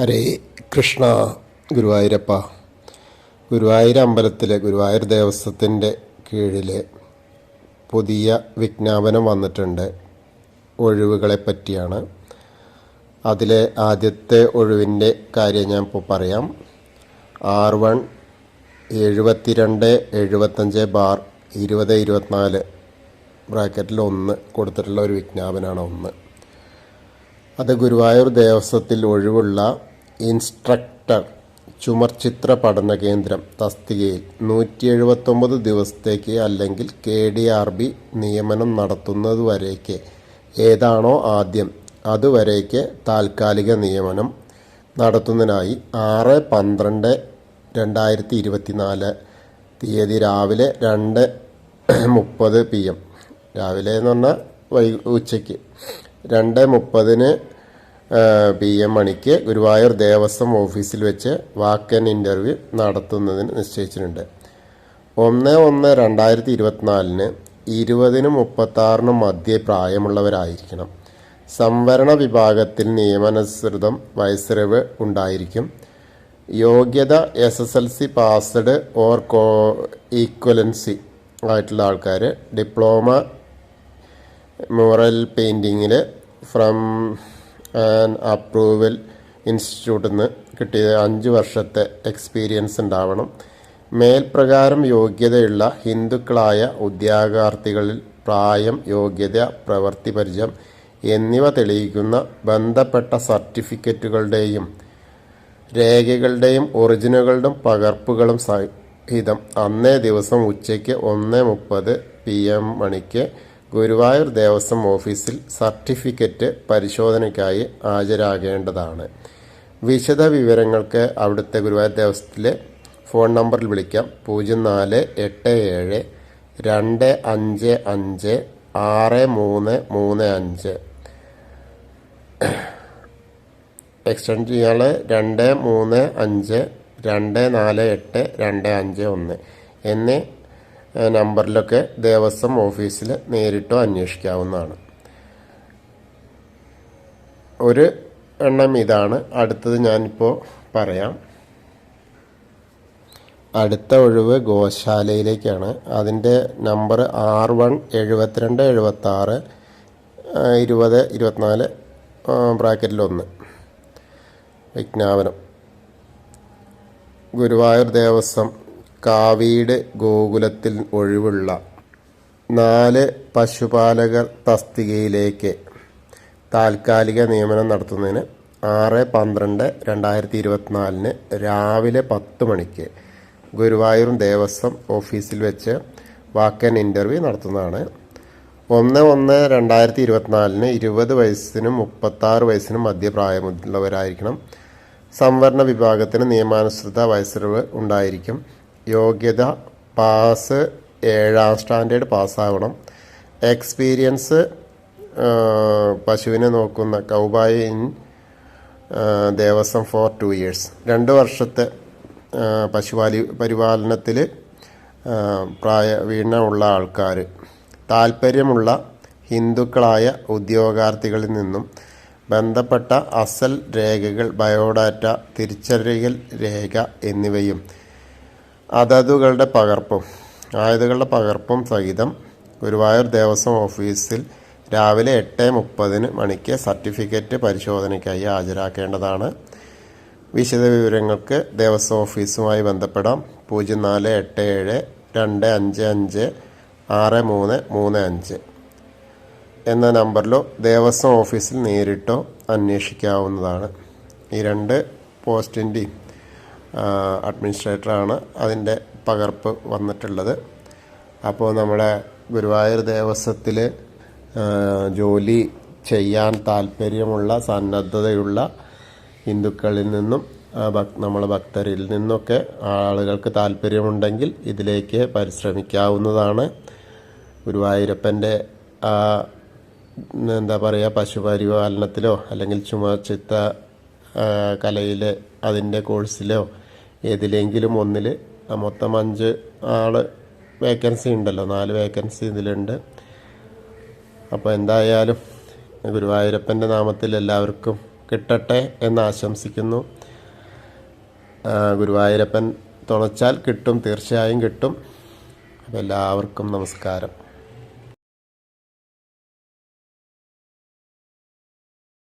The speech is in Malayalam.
ഹരേ കൃഷ്ണ ഗുരുവായൂരപ്പ. ഗുരുവായൂർ അമ്പലത്തിലെ ഗുരുവായൂർ ദേവസ്വത്തിന്റെ കീഴിൽ പുതിയ വിജ്ഞാപനം വന്നിട്ടുണ്ട് ഒഴിവുകളെ പറ്റിയാണ് അതിലെ ആദ്യത്തെ ഒഴിവിന്റെ കാര്യം ഞാൻ ഇപ്പോൾ പറയാം. ആർ വൺ എഴുപത്തിരണ്ട് എഴുപത്തഞ്ച് ബാർ ഇരുപത് ഇരുപത്തിനാല് ബ്രാക്കറ്റിൽ ഒന്ന് കൊടുത്തിട്ടുള്ള ഒരു വിജ്ഞാപനമാണ് ഒന്ന്. അത് ഗുരുവായൂർ ദേവസ്വത്തിൽ ഒഴിവുള്ള ഇൻസ്ട്രക്ടർ ചുമർചിത്ര പഠന കേന്ദ്രം തസ്തികയിൽ നൂറ്റി എഴുപത്തൊമ്പത് ദിവസത്തേക്ക് അല്ലെങ്കിൽ കെ ഡി ആർ ബി നിയമനം നടത്തുന്നതുവരേക്ക്. ഏതാണോ ആദ്യം അതുവരേക്ക് താൽക്കാലിക നിയമനം നടത്തുന്നതിനായി ആറ് പന്ത്രണ്ട് രണ്ടായിരത്തി ഇരുപത്തിനാല് തീയതി രാവിലെ രണ്ട് മുപ്പത് പി എം. രാവിലെ എന്ന് പറഞ്ഞാൽ വൈ ഉച്ചയ്ക്ക്. രണ്ട് മുപ്പതിന് പി എം മണിക്ക് ഗുരുവായൂർ ദേവസ്വം ഓഫീസിൽ വെച്ച് വാക്കൻ ഇന്റർവ്യൂ നടത്തുന്നതിന് നിശ്ചയിച്ചിട്ടുണ്ട്. ഒന്ന് ഒന്ന് രണ്ടായിരത്തി ഇരുപത്തിനാലിന് ഇരുപതിനും മുപ്പത്താറിനും മധ്യേ പ്രായമുള്ളവരായിരിക്കണം. സംവരണ വിഭാഗത്തിൽ നിയമനുസൃതം വയസ്സറിവ് ഉണ്ടായിരിക്കും. യോഗ്യത S S L C passed or co equivalency ആയിട്ടുള്ള ആൾക്കാർ ഡിപ്ലോമ മോറൽ പെയിന്റിങ്ങിൽ ഫ്രം ആൻ അപ്രൂവൽ ഇൻസ്റ്റിറ്റ്യൂട്ടിൽ നിന്ന് കിട്ടിയ അഞ്ച് വർഷത്തെ എക്സ്പീരിയൻസ് ഉണ്ടാവണം. മേൽപ്രകാരം യോഗ്യതയുള്ള ഹിന്ദുക്കളായ ഉദ്യോഗാർത്ഥികളിൽ പ്രായം യോഗ്യത പ്രവൃത്തി പരിചയം എന്നിവ തെളിയിക്കുന്ന ബന്ധപ്പെട്ട സർട്ടിഫിക്കറ്റുകളുടെയും രേഖകളുടെയും ഒറിജിനുകളുടെയും പകർപ്പുകളും സഹിതം അന്നേ ദിവസം ഉച്ചയ്ക്ക് ഒന്ന് മുപ്പത് പി എം മണിക്ക് ഗുരുവായൂർ ദേവസ്വം ഓഫീസിൽ സർട്ടിഫിക്കറ്റ് പരിശോധനയ്ക്കായി ഹാജരാകേണ്ടതാണ്. വിശദ വിവരങ്ങൾക്ക് അവിടുത്തെ ഗുരുവായൂർ ദേവസ്വത്തിലെ ഫോൺ നമ്പറിൽ വിളിക്കാം. പൂജ്യം നാല് എട്ട് ഏഴ് രണ്ട് അഞ്ച് അഞ്ച് ആറ് മൂന്ന് മൂന്ന് അഞ്ച്. എക്സ്റ്റൻഡ് ചെയ്യാൻ രണ്ട് മൂന്ന് അഞ്ച് രണ്ട് നാല് എട്ട് രണ്ട് അഞ്ച് ഒന്ന്. എന്നീ നമ്പറിലൊക്കെ ദേവസ്വം ഓഫീസിൽ നേരിട്ടോ അന്വേഷിക്കാവുന്നതാണ്. ഒരു എണ്ണം ഇതാണ്. അടുത്തത് ഞാനിപ്പോൾ പറയാം. അടുത്ത ഒഴിവ് ഗോശാലയിലേക്കാണ്. അതിന്റെ നമ്പർ ആർ വൺ എഴുപത്തിരണ്ട് എഴുപത്തി ആറ് ഇരുപത് ഇരുപത്തിനാല് ബ്രാക്കറ്റിലൊന്ന് വിജ്ഞാപനം. ഗുരുവായൂർ ദേവസ്വം കാവീട് ഗോകുലത്തിൽ ഒഴിവുള്ള നാല് പശുപാലകർ തസ്തികയിലേക്ക് താൽക്കാലിക നിയമനം നടത്തുന്നതിന് ആറ് പന്ത്രണ്ട് രണ്ടായിരത്തി ഇരുപത്തിനാലിന് രാവിലെ പത്ത് മണിക്ക് ഗുരുവായൂർ ദേവസ്വം ഓഫീസിൽ വെച്ച് വാക്കൻ ഇന്റർവ്യൂ നടത്തുന്നതാണ്. ഒന്ന് ഒന്ന് രണ്ടായിരത്തി ഇരുപത്തിനാലിന് ഇരുപത് വയസ്സിനും മുപ്പത്താറ് വയസ്സിനും മധ്യപ്രായമുള്ളവരായിരിക്കണം. സംവരണ വിഭാഗത്തിന് നിയമാനുസൃത വയസ്സറിവ് ഉണ്ടായിരിക്കും. യോഗ്യത പാസ് ഏഴാം സ്റ്റാൻഡേർഡ് പാസ്സാവണം. എക്സ്പീരിയൻസ് പശുവിനെ നോക്കുന്ന cowboy in Devaswom for two years. രണ്ട് വർഷത്തെ പശുപാലി പരിപാലനത്തിൽ പ്രായ വീണമുള്ള ആൾക്കാർ താല്പര്യമുള്ള ഹിന്ദുക്കളായ ഉദ്യോഗാർത്ഥികളിൽ നിന്നും ബന്ധപ്പെട്ട അസൽ രേഖകൾ ബയോഡാറ്റ തിരിച്ചറിയൽ രേഖ എന്നിവയും അതതുകളുടെ പകർപ്പും ആയുധങ്ങളുടെ പകർപ്പും സഹിതം ഗുരുവായൂർ ദേവസ്വം ഓഫീസിൽ രാവിലെ എട്ട് മുപ്പതിന് മണിക്ക് സർട്ടിഫിക്കറ്റ് പരിശോധനയ്ക്കായി ഹാജരാക്കേണ്ടതാണ്. വിശദവിവരങ്ങൾക്ക് ദേവസ്വം ഓഫീസുമായി ബന്ധപ്പെടാം. പൂജ്യം നാല് എട്ട് ഏഴ് രണ്ട് അഞ്ച് അഞ്ച് ആറ് മൂന്ന് മൂന്ന് അഞ്ച് എന്ന നമ്പറിലോ ദേവസ്വം ഓഫീസിൽ നേരിട്ടോ അന്വേഷിക്കാവുന്നതാണ്. ഈ രണ്ട് പോസ്റ്റിന്റെയും അഡ്മിനിസ്ട്രേറ്ററാണ് അതിന്റെ പകർപ്പ് വന്നിട്ടുള്ളത്. അപ്പോൾ നമ്മുടെ ഗുരുവായൂർ ദേവസ്വത്തിൽ ജോലി ചെയ്യാൻ താല്പര്യമുള്ള സന്നദ്ധതയുള്ള ഹിന്ദുക്കളിൽ നിന്നും നമ്മളെ ഭക്തരിൽ നിന്നൊക്കെ ആളുകൾക്ക് താല്പര്യമുണ്ടെങ്കിൽ ഇതിലേക്ക് പരിശ്രമിക്കാവുന്നതാണ്. ഗുരുവായൂരപ്പന്റെ എന്താ പറയുക പശുപരിപാലനത്തിലോ അല്ലെങ്കിൽ ചുമച്ചിത്ത കലയിൽ അതിന്റെ കോഴ്സിലോ ഏതിലെങ്കിലും ഒന്നിൽ മൊത്തം അഞ്ച് ആൾ വേക്കൻസി ഉണ്ടല്ലോ. നാല് വേക്കൻസി ഇതിലുണ്ട്. അപ്പോൾ എന്തായാലും ഗുരുവായൂരപ്പന്റെ നാമത്തിൽ എല്ലാവർക്കും കിട്ടട്ടെ എന്ന് ആശംസിക്കുന്നു. ഗുരുവായൂരപ്പൻ തുണച്ചാൽ കിട്ടും തീർച്ചയായും കിട്ടും. അപ്പോൾ എല്ലാവർക്കും നമസ്കാരം.